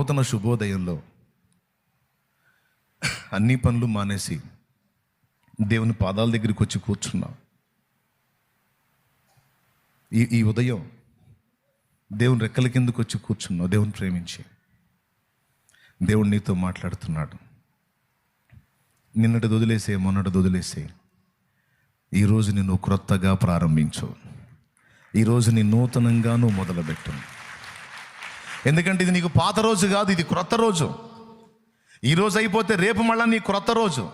నూతన శుభోదయంలో అన్ని పనులు మానేసి దేవుని పాదాల దగ్గరికి వచ్చి కూర్చున్నా. ఈ ఈ ఉదయం దేవుని రెక్కల కిందకు వచ్చి కూర్చున్నావు దేవుని ప్రేమించి. దేవుడు నీతో మాట్లాడుతున్నాడు. నిన్నటి వదిలేసే మొన్నటి వదిలేసే ఈరోజు నిన్ను క్రొత్తగా ప్రారంభించు. ఈరోజు నీ నూతనంగా నువ్వు మొదలుపెట్టు. ఎందుకంటే ఇది నీకు పాత రోజు కాదు ఇది క్రొత్త రోజు. ఈరోజు అయిపోతే రేపు మళ్ళా నీ క్రొత్త రోజు.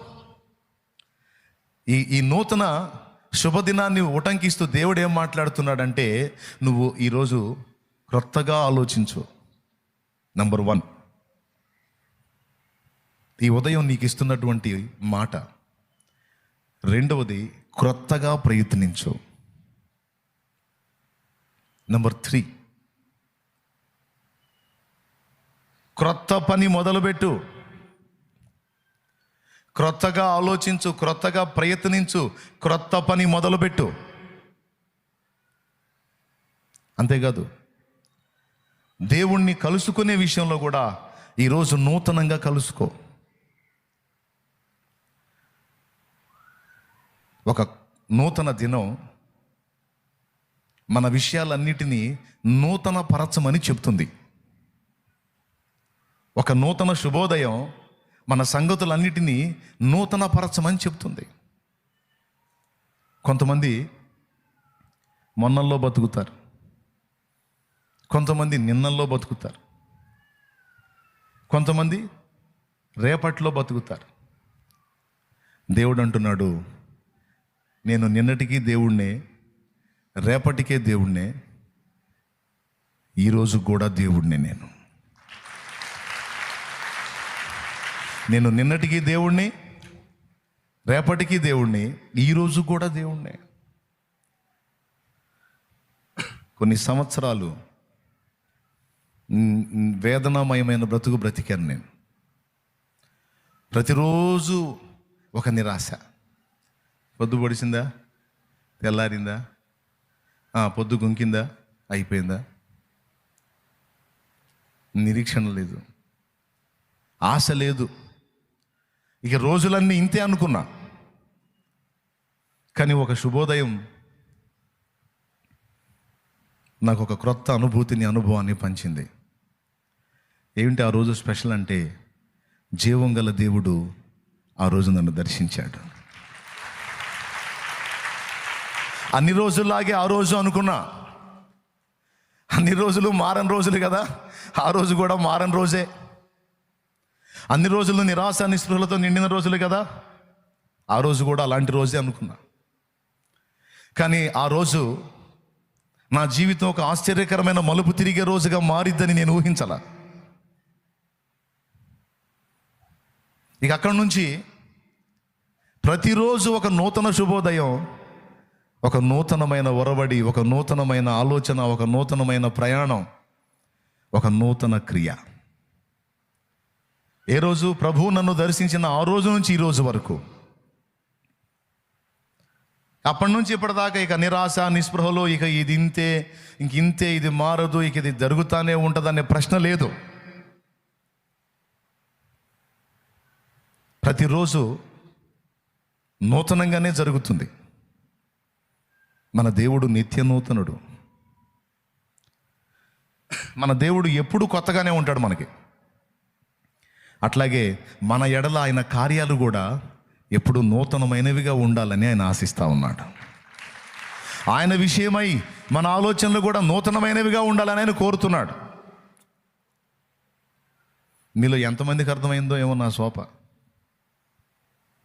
ఈ ఈ నూతన శుభదినాన్ని ఉటంకిస్తూ దేవుడు ఏం మాట్లాడుతున్నాడంటే నువ్వు ఈరోజు క్రొత్తగా ఆలోచించు. నంబర్ వన్ ఈ ఉదయం నీకు ఇస్తున్నటువంటి మాట. రెండవది క్రొత్తగా ప్రయత్నించు. నంబర్ త్రీ క్రొత్త పని మొదలుపెట్టు. క్రొత్తగా ఆలోచించు క్రొత్తగా ప్రయత్నించు క్రొత్త పని మొదలుపెట్టు. అంతేకాదు దేవుణ్ణి కలుసుకునే విషయంలో కూడా ఈరోజు నూతనంగా కలుసుకో. ఒక నూతన దినం మన విషయాలన్నిటినీ నూతన పరచమని చెప్తుంది. ఒక నూతన శుభోదయం మన సంగతులన్నిటినీ నూతన పరచమని చెప్తుంది. కొంతమంది మొన్నల్లో బతుకుతారు. కొంతమంది నిన్నల్లో బతుకుతారు. కొంతమంది రేపట్లో బతుకుతారు. దేవుడు అంటున్నాడు నేను నిన్నటికి దేవుణ్ణే రేపటికే దేవుణ్ణే ఈరోజు కూడా దేవుణ్ణే నేను. నేను నిన్నటికి దేవుణ్ణి రేపటికి దేవుణ్ణి ఈరోజు కూడా దేవుణ్ణే. కొన్ని సంవత్సరాలు వేదనామయమైన బ్రతుకు బ్రతికాను నేను. ప్రతిరోజు ఒక నిరాశ. పొద్దు పొడిచిందా తెల్లారిందా? పొద్దు గుంకిందా? అయిపోయిందా? నిరీక్షణ లేదు. ఆశ లేదు. ఇక రోజులన్నీ ఇంతే అనుకున్నా. కానీ ఒక శుభోదయం నాకు ఒక క్రొత్త అనుభూతిని అనుభవాన్ని పంచింది. ఏమిటి ఆ రోజు స్పెషల్ అంటే జీవం గల దేవుడు ఆ రోజు నన్ను దర్శించాడు. అన్ని రోజుల్లాగే ఆ రోజు అనుకున్నా. అన్ని రోజులు మారని రోజులు కదా ఆ రోజు కూడా మారని రోజే. అన్ని రోజులు నిరాశ నిస్పృహలతో నిండిన రోజులు కదా. ఆ రోజు కూడా అలాంటి రోజే అనుకున్నా. కానీ ఆ రోజు నా జీవితం ఒక ఆశ్చర్యకరమైన మలుపు తిరిగే రోజుగా మారిద్దని నేను ఊహించాల. ఇక అక్కడి నుంచి ప్రతిరోజు ఒక నూతన శుభోదయం ఒక నూతనమైన ఒరవడి ఒక నూతనమైన ఆలోచన ఒక నూతనమైన ప్రయాణం ఒక నూతన క్రియ. ఏ రోజు ప్రభు నన్ను దర్శించిన ఆ రోజు నుంచి ఈ రోజు వరకు. అప్పటి నుంచి ఇప్పటిదాకా ఇక నిరాశ నిస్పృహలో ఇక ఇది ఇంతే ఇంక ఇంతే ఇది మారదు ఇక ఇది జరుగుతానే ఉంటుందనే ప్రశ్న లేదు. ప్రతిరోజు నూతనంగానే జరుగుతుంది. మన దేవుడు నిత్య నూతనుడు. మన దేవుడు ఎప్పుడు కొత్తగానే ఉంటాడు మనకి. అట్లాగే మన ఎడల ఆయన కార్యాలు కూడా ఎప్పుడు నూతనమైనవిగా ఉండాలని ఆయన ఆశిస్తూ ఉన్నాడు. ఆయన విషయమై మన ఆలోచనలు కూడా నూతనమైనవిగా ఉండాలని ఆయన కోరుతున్నాడు. మీలో ఎంతమందికి అర్థమైందో ఏమో నా శోప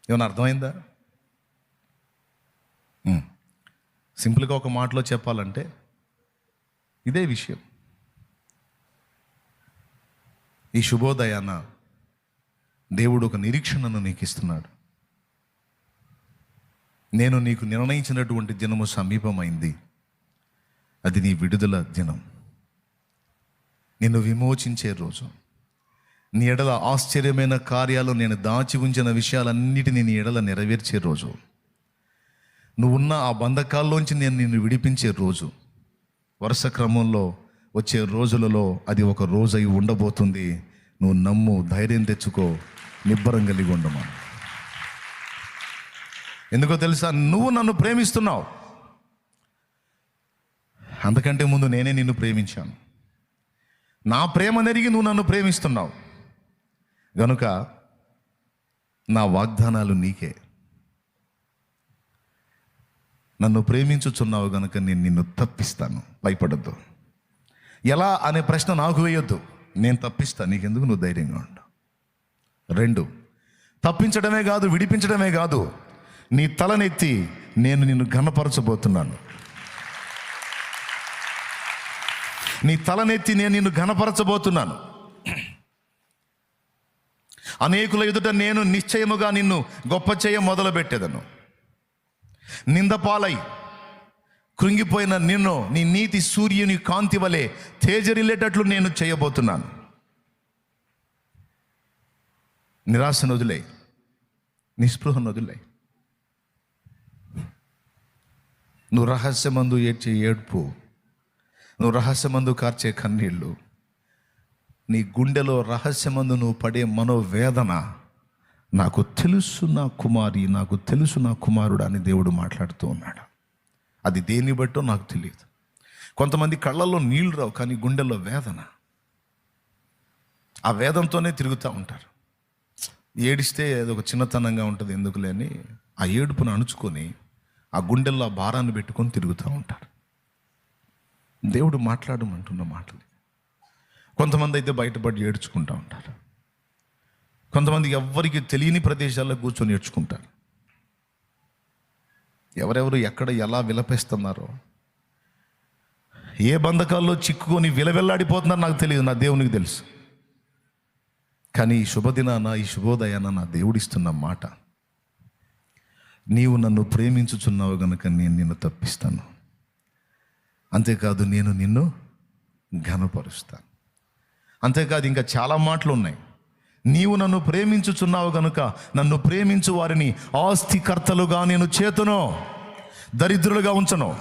ఏమన్నా అర్థమైందా? సింపుల్గా ఒక మాటలో చెప్పాలంటే ఇదే విషయం. ఈ శుభోదయాన దేవుడు ఒక నిరీక్షణను నీకు ఇస్తున్నాడు నేను నీకు నిర్ణయించినటువంటి దినము సమీపమైంది. అది నీ విడుదల దినం. నిన్ను విమోచించే రోజు. నీ ఎడల ఆశ్చర్యమైన కార్యాలు నేను దాచి ఉంచిన విషయాలన్నిటినీ నీ ఎడల నెరవేర్చే రోజు. నువ్వున్న ఆ బంధకాల్లోంచి నేను నిన్ను విడిపించే రోజు. వరుస క్రమంలో వచ్చే రోజులలో అది ఒక రోజు అయి ఉండబోతుంది. నువ్వు నమ్ము ధైర్యం తెచ్చుకో నిబ్బరం కలిగి ఉండమా ఎందుకో తెలుసా? నువ్వు నన్ను ప్రేమిస్తున్నావు. అంతకంటే ముందు నేనే నిన్ను ప్రేమించాను. నా ప్రేమ నెరిగి నువ్వు నన్ను ప్రేమిస్తున్నావు. గనుక నా వాగ్దానాలు నీకే. నన్ను ప్రేమించుచున్నావు గనుక నేను నిన్ను తప్పిస్తాను. భయపడద్దు. ఎలా అనే ప్రశ్న నాకు వేయొద్దు. నేను తప్పిస్తాను నీకెందుకు? నువ్వు ధైర్యంగా ఉండు. రెండు. తప్పించడమే కాదు విడిపించడమే కాదు. నీ తలనెత్తి నేను నిన్ను ఘనపరచబోతున్నాను. నీ తలనెత్తి నేను నిన్ను ఘనపరచబోతున్నాను. అనేకుల ఎదుట నేను నిశ్చయముగా నిన్ను గొప్ప చేయ మొదలుపెట్టేదను. నిందపాలై కృంగిపోయిన నిన్ను నీ నీతి సూర్యుని కాంతి వలె తేజరిల్లేటట్లు నేను చేయబోతున్నాను. నిరాశను వదిలే నిస్పృహను వదిలే నువ్వు రహస్యమందు ఏడ్చే ఏడ్పు నువ్వు రహస్యమందు కార్చే కన్నీళ్ళు నీ గుండెలో రహస్యమందు నువ్వు పడే మనోవేదన నాకు తెలుసు నా కుమారి నాకు తెలుసు నా కుమారుడు అని దేవుడు మాట్లాడుతూ ఉన్నాడు. అది దేన్ని బట్టో నాకు తెలియదు. కొంతమంది కళ్ళల్లో నీళ్ళు రావు కానీ గుండెల్లో వేదన. ఆ వేదంతోనే తిరుగుతూ ఉంటారు. ఏడిస్తే ఏదో ఒక చిన్నతనంగా ఉంటుంది ఎందుకులే అని ఆ ఏడుపును అణుచుకొని ఆ గుండెల్లో ఆ భారాన్ని పెట్టుకొని తిరుగుతూ ఉంటారు. దేవుడు మాట్లాడమంటున్న మాటలు. కొంతమంది అయితే బయటపడి ఏడ్చుకుంటూ ఉంటారు. కొంతమంది ఎవ్వరికి తెలియని ప్రదేశాల్లో కూర్చొని ఏడ్చుకుంటారు. ఎవరెవరు ఎక్కడ ఎలా విలపిస్తున్నారో ఏ బంధకాల్లో చిక్కుకొని విలవెల్లాడిపోతున్నారో నాకు తెలియదు నా దేవునికి తెలుసు. కానీ ఈ శుభదినాన ఈ శుభోదయాన నా దేవుడిస్తున్న మాట. నీవు నన్ను ప్రేమించుచున్నావు గనుక నేను నిన్ను తప్పిస్తాను. అంతేకాదు నేను నిన్ను ఘనపరుస్తాను. అంతేకాదు ఇంకా చాలా మాటలు ఉన్నాయి నీవు నన్ను ప్రేమించుచున్నావు గనుక నన్ను ప్రేమించు వారిని ఆస్తికర్తలుగా నేను చేతును. దరిద్రులుగా ఉంచను.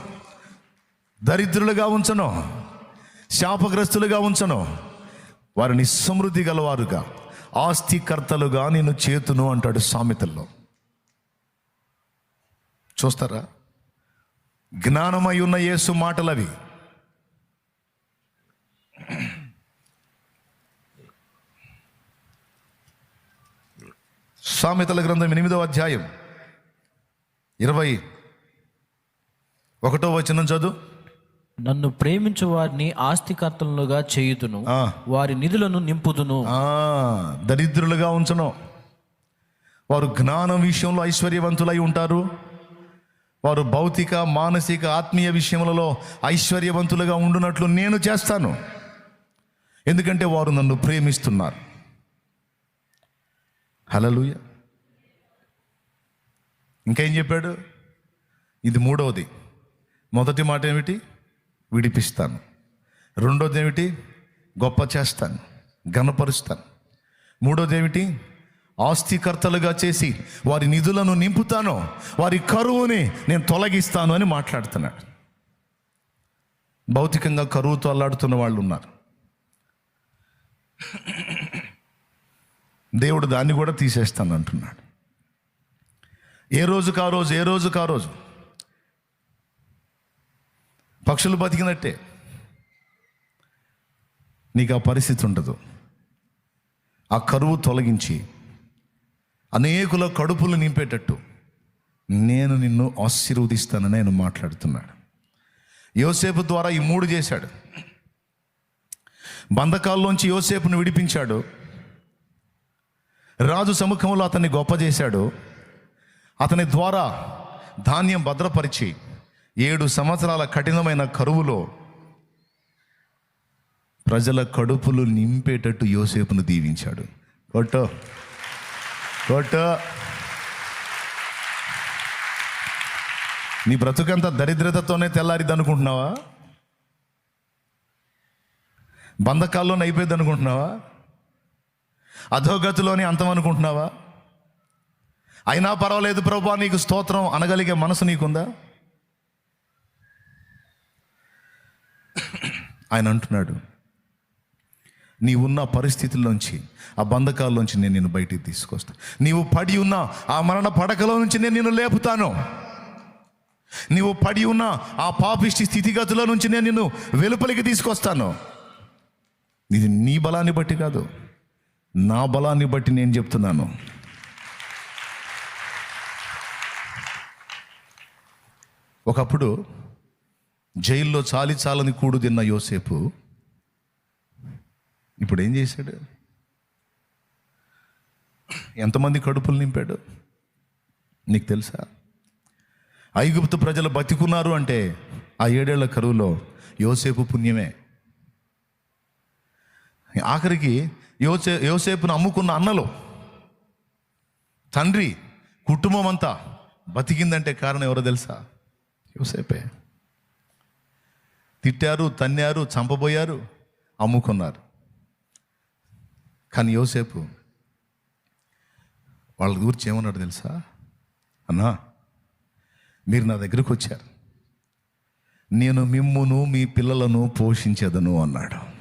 దరిద్రులుగా ఉంచను. శాపగ్రస్తులుగా ఉంచను. వారిని సమృద్ధి గలవారుగా. ఆస్తికర్తలుగా నేను చేతును అంటాడు సామెతల్లో. చూస్తారా? జ్ఞానమై ఉన్న యేసు మాటలవి. సామెతల గ్రంథం ఎనిమిదవ అధ్యాయం. ఇరవై ఒకటో వచనం చదువు. నన్ను ప్రేమించు వారిని ఆస్తికర్తలుగా చేయుదును. వారి నిధులను నింపుదును. దరిద్రులుగా ఉంచను. వారు జ్ఞానం విషయంలో ఐశ్వర్యవంతులై ఉంటారు. వారు భౌతిక మానసిక ఆత్మీయ విషయములలో ఐశ్వర్యవంతులుగా ఉండునట్లు నేను చేస్తాను. ఎందుకంటే వారు నన్ను ప్రేమిస్తున్నారు. హలలుయ ఇంకేం చెప్పాడు? ఇది మూడవది. మొదటి మాట ఏమిటి విడిపిస్తాను. రెండోది ఏమిటి గొప్ప చేస్తాను. ఘనపరుస్తాను. మూడోది ఏమిటి ఆస్తికర్తలుగా చేసి వారి నిధులను నింపుతాను వారి కరువుని నేను తొలగిస్తాను అని మాట్లాడుతున్నాడు. భౌతికంగా కరువుతో అల్లాడుతున్న వాళ్ళు ఉన్నారు దేవుడు దాన్ని కూడా తీసేస్తాను అంటున్నాడు ఏ రోజుకు ఆ రోజు? ఏ రోజుకు ఆ రోజు? పక్షులు బతికినట్టే. నీకు ఆ పరిస్థితి ఉండదు. ఆ కరువు తొలగించి అనేకుల కడుపులు నింపేటట్టు నేను నిన్ను ఆశీర్వదిస్తానని ఆయన మాట్లాడుతున్నాడు. యోసేపు ద్వారా ఈ మూడు చేశాడు. బంధకాల్లోంచి యోసేపును విడిపించాడు. రాజు సముఖంలో అతన్ని గొప్ప చేశాడు. అతని ద్వారా ధాన్యం భద్రపరిచి ఏడు సంవత్సరాల కఠినమైన కరువులో ప్రజల కడుపులు నింపేటట్టు యోసేపును దీవించాడు. కొట్టో. కొట్టో. నీ బ్రతుకంతా దరిద్రతతోనే తెల్లారిద్ది అనుకుంటున్నావా బంధకాల్లోనే అయిపోయింది అనుకుంటున్నావా అధోగతిలోనే అంతం అనుకుంటున్నావా అయినా పర్వాలేదు ప్రభా నీకు స్తోత్రం అనగలిగే మనసు నీకుందా? ఆయన అంటున్నాడు నీవున్న పరిస్థితుల్లోంచి ఆ బంధకాల్లోంచి నేను నిన్ను బయటికి తీసుకొస్తాను నీవు పడి ఉన్న ఆ మరణ పడకలో నుంచి నేను నిన్ను లేపుతాను. నీవు పడి ఉన్న ఆ పాపిష్టి స్థితిగతుల నుంచి నేను నిన్ను వెలుపలికి తీసుకొస్తాను. ఇది నీ బలాన్ని బట్టి కాదు నా బలాన్ని బట్టి నేను చెప్తున్నాను. ఒకప్పుడు జైల్లో చాలి చాలని కూడు తిన్న యోసేపు ఇప్పుడు ఏం చేశాడు? ఎంతమంది కడుపులు నింపాడు? నీకు తెలుసా? ఐగుప్తు ప్రజలు బతికున్నారు అంటే ఆ ఏడేళ్ళ కరువులో యోసేపు పుణ్యమే. ఆఖరికి యోసే యోసేపును అమ్ముకున్న అన్నలు తండ్రి కుటుంబం అంతా బతికిందంటే కారణం ఎవరో తెలుసా? యోసేపే. తిట్టారు తన్నారు చంపబోయారు అమ్ముకున్నారు. కానీ యోసేపు వాళ్ళ గురించి ఏమన్నాడు తెలుసా? అన్నా మీరు నా దగ్గరకు వచ్చారు. నేను మిమ్మును మీ పిల్లలను పోషించేదను అన్నాడు.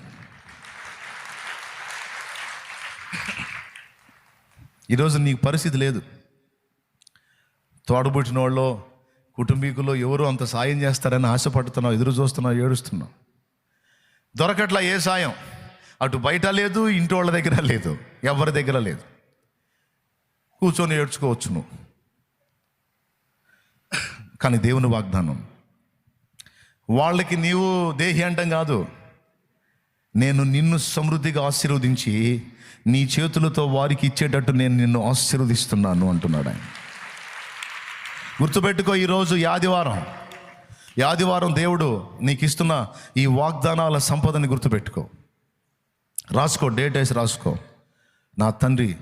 ఈరోజు నీకు పరిస్థితి లేదు. తోడబుట్టిన వాళ్ళు కుటుంబీకులు ఎవరు అంత సాయం చేస్తారని ఆశపడుతున్నావు ఎదురు చూస్తున్నావు ఏడుస్తున్నావు? దొరకట్లా ఏ సాయం? అటు బయట లేదు ఇంటి వాళ్ళ దగ్గర లేదు ఎవరి దగ్గర లేదు. కూర్చొని ఏడ్చుకోవచ్చు నువ్వు. కానీ దేవుని వాగ్దానం వాళ్ళకి నీవు దేహి అంటం కాదు. నేను నిన్ను సమృద్ధిగా ఆశీర్వదించి నీ చేతులతో వారికి ఇచ్చేటట్టు నేను నిన్ను ఆశీర్వదిస్తున్నాను అంటున్నాడు ఆయన. గుర్తుపెట్టుకో ఈరోజు ఆదివారం ఆదివారం దేవుడు నీకు ఇస్తున్న ఈ వాగ్దానాల సంపదని గుర్తుపెట్టుకో. రాసుకో డేట్ వేసి రాసుకో. నా తండ్రి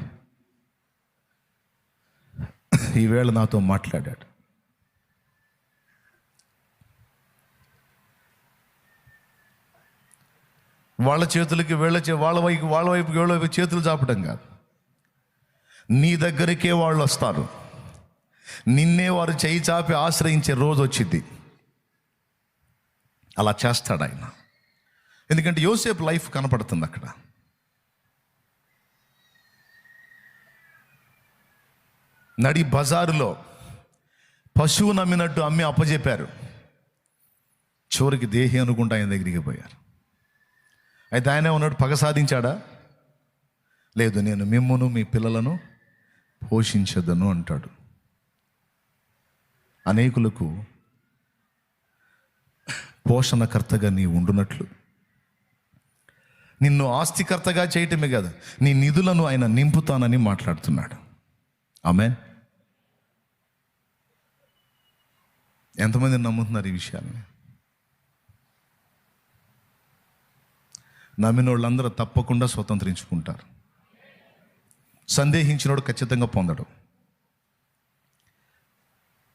ఈవేళ నాతో మాట్లాడాడు. వాళ్ళ చేతులకి వీళ్ళ చే వాళ్ళ వైపు వాళ్ళ వైపు వీళ్ళ వైపు చేతులు చాపటం కాదు. నీ దగ్గరికే వాళ్ళు వస్తారు నిన్నే వారు చేయి చాపి ఆశ్రయించే రోజు వచ్చింది. అలా చేస్తాడు ఆయన. ఎందుకంటే యోసేపు లైఫ్ కనపడుతుంది అక్కడ. నడి బజారులో పశువు నమ్మినట్టు అమ్మి అప్పజెప్పారు. చివరికి దేహి అనుకుంటా ఆయన దగ్గరికి పోయారు. అయితే ఆయన ఉన్నాడు పగ సాధించాడా? లేదు నేను మిమ్మును మీ పిల్లలను పోషించదను అంటాడు. అనేకులకు పోషణకర్తగా నీ ఉండునట్లు. నిన్ను ఆస్తికర్తగా చేయటమే కాదు నీ నిధులను ఆయన నింపుతానని మాట్లాడుతున్నాడు. ఆమె ఎంతమంది నమ్ముతున్నారు ఈ విషయాన్ని నమ్మిన వాళ్ళందరూ తప్పకుండా స్వతంత్రించుకుంటారు. సందేహించినోడు ఖచ్చితంగా పొందడు.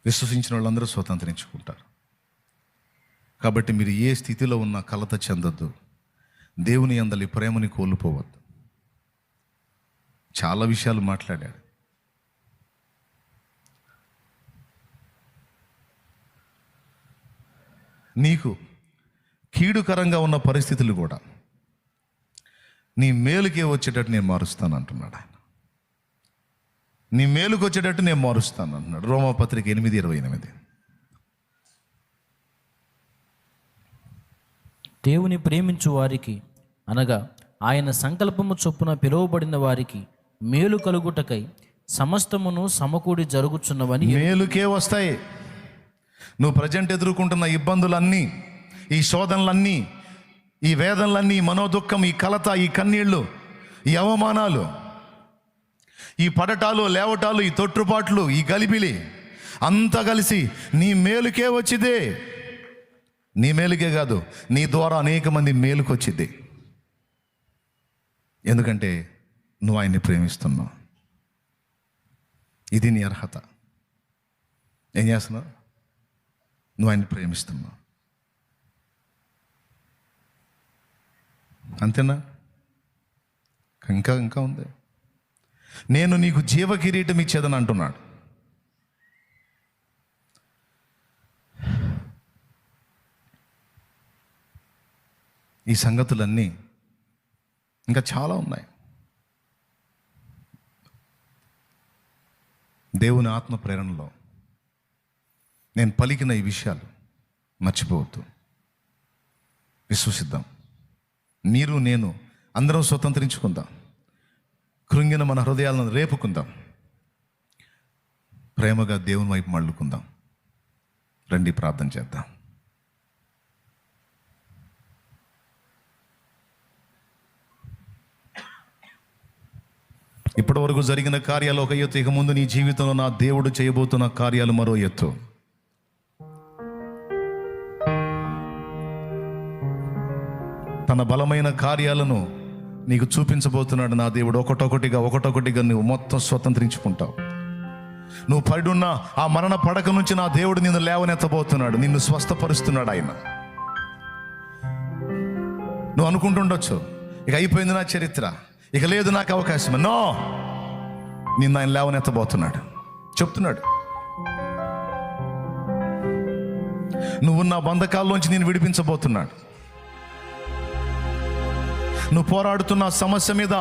విశ్వసించిన వాళ్ళందరూ స్వతంత్రించుకుంటారు. కాబట్టి మీరు ఏ స్థితిలో ఉన్నా కలత చెందొద్దు. దేవుని అందలి ప్రేమని కోల్పోవద్దు. చాలా విషయాలు మాట్లాడాడు. నీకు కీడుకరంగా ఉన్న పరిస్థితులు కూడా నీ మేలుకే వచ్చేటట్టు నేను మారుస్తాను అంటున్నాడా నీ మేలుకు వచ్చేటట్టు నేను మారుస్తాను అంటున్నాడు. రోమపత్రిక ఎనిమిది ఇరవై ఎనిమిది. దేవుని ప్రేమించు వారికి అనగా ఆయన సంకల్పము చొప్పున పిలువబడిన వారికి మేలు కలుగుటకై సమస్తమును సమకూడి జరుగుచున్నవని మేలుకే వస్తాయి. నువ్వు ప్రజెంట్ ఎదుర్కొంటున్న ఇబ్బందులన్నీ ఈ శోధనలన్నీ ఈ వేదనలన్నీ ఈ మనోదుఖం ఈ కలత ఈ కన్నీళ్ళు ఈ అవమానాలు ఈ పడటాలు లేవటాలు ఈ తొట్టుపాట్లు ఈ గలిబిలి అంతా కలిసి నీ మేలుకే వచ్చిదే. నీ మేలుకే కాదు నీ ద్వారా అనేక మంది మేలుకొచ్చిద్ది ఎందుకంటే నువ్వు ఆయన్ని ప్రేమిస్తున్నావు. ఇది నీ అర్హత. ఏం చేస్తున్నావు? నువ్వు ఆయన్ని ప్రేమిస్తున్నావు. అంతేనా? ఇంకా ఇంకా ఉంది. నేను నీకు జీవ కిరీటం ఇచ్చేదని అంటున్నాడు. ఈ సంగతులన్నీ ఇంకా చాలా ఉన్నాయి. దేవుని ఆత్మ ప్రేరణలో నేను పలికిన ఈ విషయాలు మర్చిపోవద్దు. విశ్వసిద్దాం. మీరు నేను అందరం స్వతంత్రించుకుందాం. కృంగిన మన హృదయాలను రేపుకుందాం. ప్రేమగా దేవుని వైపు మళ్ళుకుందాం. రండి ప్రార్థన చేద్దాం. ఇప్పటి వరకు జరిగిన కార్యాలు ఒక ఎత్తు. ఇక ముందు నీ జీవితంలో నా దేవుడు చేయబోతున్న కార్యాలు మరో ఎత్తు. తన బలమైన కార్యాలను నీకు చూపించబోతున్నాడు నా దేవుడు. ఒకటొకటిగా ఒకటొకటిగా నువ్వు మొత్తం స్వతంత్రించుకుంటావు. నువ్వు పడున్న ఆ మరణ పడక నుంచి నా దేవుడు నిన్ను లేవనెత్తబోతున్నాడు. నిన్ను స్వస్థపరుస్తున్నాడు ఆయన. నువ్వు అనుకుంటుండొచ్చు ఇక అయిపోయింది నా చరిత్ర. ఇక లేదు నాకు అవకాశం. నో! నిన్ను ఆయన లేవనెత్తబోతున్నాడు. చెప్తున్నాడు. నువ్వు నా బంధకాల్లోంచి నేను విడిపించబోతున్నాడు. నువ్వు పోరాడుతున్న సమస్య మీద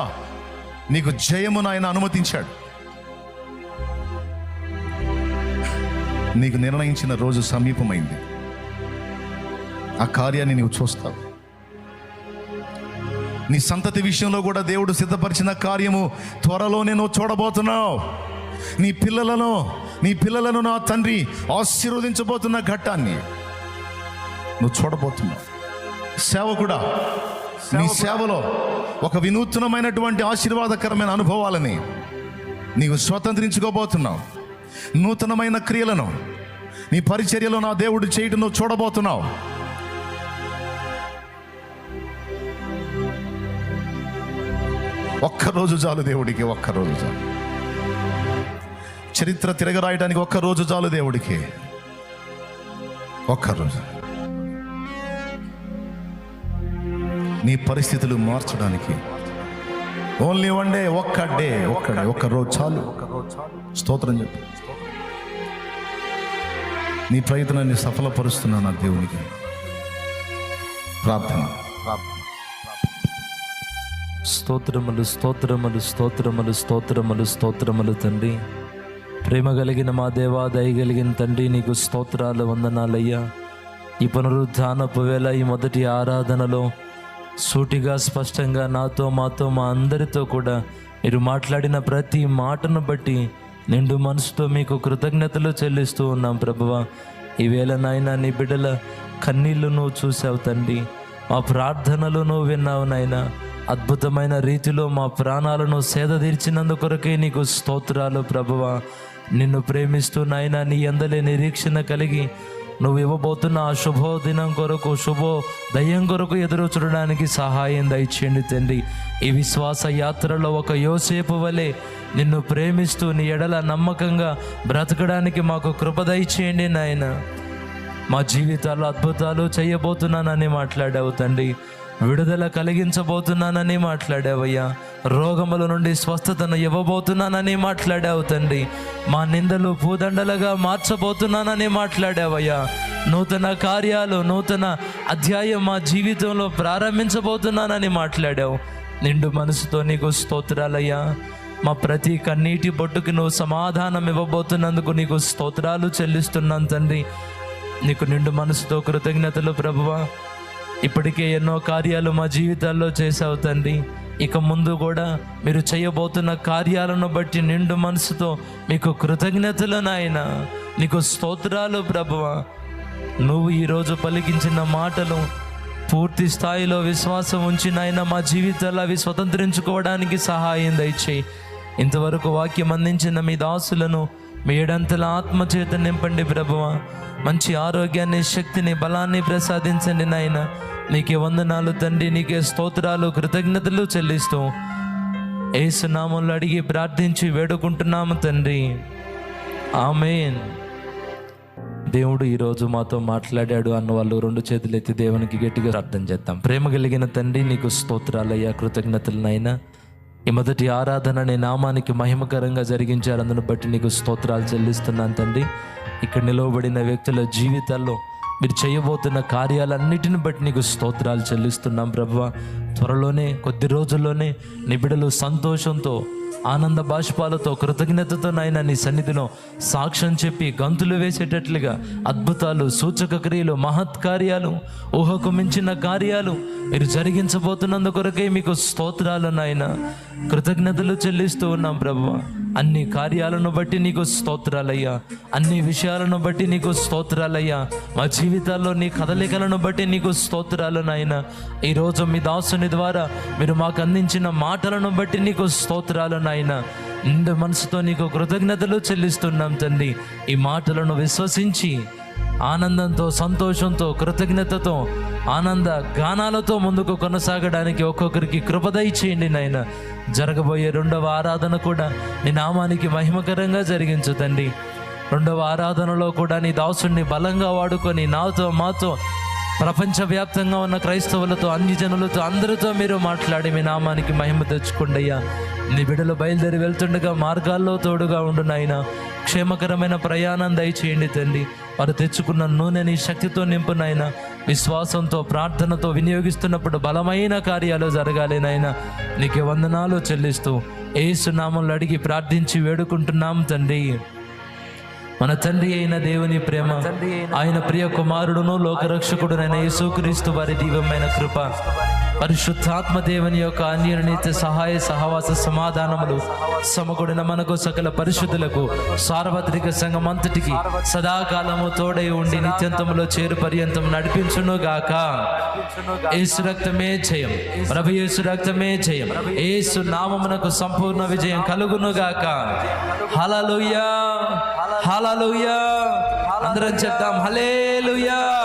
నీకు జయమును ఆయన అనుమతించాడు. నీకు నిర్ణయించిన రోజు సమీపమైంది. ఆ కార్యాన్ని నీవు చూస్తావు. నీ సంతతి విషయంలో కూడా దేవుడు సిద్ధపరిచిన కార్యము త్వరలోనే నువ్వు చూడబోతున్నావు. నీ పిల్లలను నీ పిల్లలను నా తండ్రి ఆశీర్వదించబోతున్న ఘట్టాన్ని నువ్వు చూడబోతున్నావు. సేవ కూడా నీ సేవలో ఒక వినూత్నమైనటువంటి ఆశీర్వాదకరమైన అనుభవాలని నీవు స్వతంత్రించుకోబోతున్నావు. నూతనమైన క్రియలను నీ పరిచర్యలో నా దేవుడు చేయటం నువ్వు చూడబోతున్నావు. ఒక్కరోజు చాలు దేవుడికి ఒక్కరోజు చాలు. చరిత్ర తిరగరాయడానికి ఒక్క రోజు చాలు దేవుడికి. ఒక్కరోజు. నీ పరిస్థితులు మార్చడానికి. ఓన్లీ వన్ డే ఒక్క డే ఒక్క డే ఒక్క రోజు చాలు. స్తోత్రం చెప్పు. నీ ప్రయత్నాన్ని సఫలపరుస్తున్నా నా దేవునికి. ప్రార్థన. స్తోత్రములు స్తోత్రములు స్తోత్రములు స్తోత్రములు స్తోత్రములు తండ్రి. ప్రేమ కలిగిన మా దేవా దయ కలిగిన తండ్రి నీకు స్తోత్రాలు వందనాలయ్యా. ఈ పునరుద్ధానపు వేళ ఈ మొదటి ఆరాధనలో సూటిగా స్పష్టంగా నాతో మాతో మా అందరితో కూడా మీరు మాట్లాడిన ప్రతి మాటను బట్టి నిండు మనసుతో మీకు కృతజ్ఞతలు చెల్లిస్తూ ఉన్నాం ప్రభువ. ఈవేళ నాయన నీ బిడ్డల కన్నీళ్ళు నువ్వు చూసావు తండ్రి. మా ప్రార్థనలు నువ్వు విన్నావు నాయన. అద్భుతమైన రీతిలో మా ప్రాణాలను సేద తీర్చినందుకొరకే నీకు స్తోత్రాలు ప్రభువ. నిన్ను ప్రేమిస్తూ నాయన నీ అందలే నిరీక్షణ కలిగి నువ్వు ఇవ్వబోతున్న ఆ శుభోదినం కొరకు శుభో దయ్యం కొరకు ఎదురు చూడడానికి సహాయం దయచేయండి తండ్రి. ఈ విశ్వాస యాత్రలో ఒక యోసేపు వలె నిన్ను ప్రేమిస్తూ నీ ఎడల నమ్మకంగా బ్రతకడానికి మాకు కృప దయచేయండి నాయన. మా జీవితాల్లో అద్భుతాలు చేయబోతున్నానని మాట్లాడావు తండ్రి. విడుదల కలిగించబోతున్నానని మాట్లాడావయ్యా. రోగముల నుండి స్వస్థతను ఇవ్వబోతున్నానని మాట్లాడావు తండ్రి. మా నిందలు పూదండలుగా మార్చబోతున్నానని మాట్లాడావయ్యా. నూతన కార్యాలు నూతన అధ్యాయం మా జీవితంలో ప్రారంభించబోతున్నానని మాట్లాడావు. నిండు మనసుతో నీకు స్తోత్రాలయ్యా. మా ప్రతి కన్నీటి బొట్టుకి నువ్వు సమాధానం ఇవ్వబోతున్నందుకు నీకు స్తోత్రాలు చెల్లిస్తున్నాను తండ్రి. నీకు నిండు మనసుతో కృతజ్ఞతలు ప్రభువా. ఇప్పటికే ఎన్నో కార్యాలు మా జీవితాల్లో చేసావు తండ్రి. ఇక ముందు కూడా మీరు చేయబోతున్న కార్యాలను బట్టి నిండు మనసుతో మీకు కృతజ్ఞతలు నాయన. నీకు స్తోత్రాలు ప్రభువ. నువ్వు ఈరోజు పలికించిన మాటలు పూర్తి స్థాయిలో విశ్వాసం ఉంచి నాయన మా జీవితాలు అవి స్వతంత్రించుకోవడానికి సహాయం దయచేయి. ఇంతవరకు వాక్యం అందించిన మీ దాసులను మీ ఏడంతల ఆత్మచేత నింపండి ప్రభువ. మంచి ఆరోగ్యాన్ని శక్తిని బలాన్ని ప్రసాదించండి నాయన. నీకే వందనాలు తండ్రి నీకే స్తోత్రాలు కృతజ్ఞతలు చెల్లిస్తూ ఏసునామంలో అడిగి ప్రార్థించి వేడుకుంటున్నాము తండ్రి. ఆమెన్. దేవుడు ఈరోజు మాతో మాట్లాడాడు అన్న వాళ్ళు రెండు చేతులు ఎత్తి దేవునికి గట్టిగా అర్థం చేద్దాం. ప్రేమ కలిగిన తండ్రి నీకు స్తోత్రాలయ్యా కృతజ్ఞతలనైనా ఈ మొదటి ఆరాధన నీ నామానికి మహిమకరంగా జరిగించారు. అందును బట్టి నీకు స్తోత్రాలు చెల్లిస్తున్నాను తండ్రి. ఇక్కడ నిలవబడిన వ్యక్తుల జీవితాల్లో మీరు చేయబోతున్న కార్యాలన్నిటిని బట్టి నీకు స్తోత్రాలు చెల్లిస్తున్నాం ప్రభు. త్వరలోనే కొద్ది రోజుల్లోనే నిబిడలు సంతోషంతో ఆనంద బాష్పాలతో కృతజ్ఞతతో నాయన నీ సన్నిధిలో సాక్ష్యం చెప్పి గంతులు వేసేటట్లుగా అద్భుతాలు సూచక క్రియలు మహత్ కార్యాలు ఊహకు మించిన కార్యాలు మీరు జరిగించబోతున్నందు కొరకే మీకు స్తోత్రాలు నాయన. కృతజ్ఞతలు చెల్లిస్తూ ఉన్నాం ప్రభు. అన్ని కార్యాలను బట్టి నీకు స్తోత్రాలయ్యా. అన్ని విషయాలను బట్టి నీకు స్తోత్రాలయ్యా. మా జీవితాల్లో నీ కదలికలను బట్టి నీకు స్తోత్రాలు నాయన. ఈరోజు మీ దాసుని ద్వారా మీరు మాకు అందించిన మాటలను బట్టి నీకు స్తోత్రాలు నాయన. నిండు మనసుతో నీకు కృతజ్ఞతలు చెల్లిస్తున్నాం తండ్రి. ఈ మాటలను విశ్వసించి ఆనందంతో సంతోషంతో కృతజ్ఞతతో ఆనంద గానాలతో ముందుకు కొనసాగడానికి ఒక్కొక్కరికి కృపదయ చేయండి నాయన. జరగబోయే రెండవ ఆరాధన కూడా నీ నామానికి మహిమకరంగా జరిగించు తండ్రి. రెండవ ఆరాధనలో కూడా నీ దాసుని బలంగా వాడుకొని నాతో మాతో ప్రపంచవ్యాప్తంగా ఉన్న క్రైస్తవులతో అన్ని జనులతో అందరితో మీరు మాట్లాడి మీ నామానికి మహిమ తెచ్చుకోండి అయ్యా. నీ బిడ్డలు బయలుదేరి వెళ్తుండగా మార్గాల్లో తోడుగా ఉండు నాయన. క్షేమకరమైన ప్రయాణం దయచేయండి తండ్రి వారు తెచ్చుకున్న నూనెని శక్తితో నింపు నాయన విశ్వాసంతో ప్రార్థనతో వినియోగిస్తున్నప్పుడు బలమైన కార్యాలు జరగాలి నాయన. నీకు వందనాలు చెల్లిస్తూ ఏసు నామంలో అడిగి ప్రార్థించి వేడుకుంటున్నాం తండ్రి. మన తండ్రి అయిన దేవుని ప్రేమ ఆయన ప్రియ కుమారుడును లోకరక్షకుడునైన యేసుక్రీస్తు వారి దివ్యమైన కృప. పరిశుద్ధాత్మ దేవుని యొక్క అన్యనిత్య సహాయ సహవాస సమాధానములు సమకూడిన మనకు సకల పరిశుద్ధులకు సార్వత్రిక సంఘం అంతటికి సదాకాలము తోడై ఉండి నిత్యంతములో చేరు పర్యంతం నడిపించును గాక. ఏసు రక్తమే జయం. ప్రభు యేసు రక్తమే జయం. ఏసు నామమునకు సంపూర్ణ విజయం కలుగును గాక. హలలుయా హలలుయా అందరం చెప్తాం హలే హల్లెలూయా.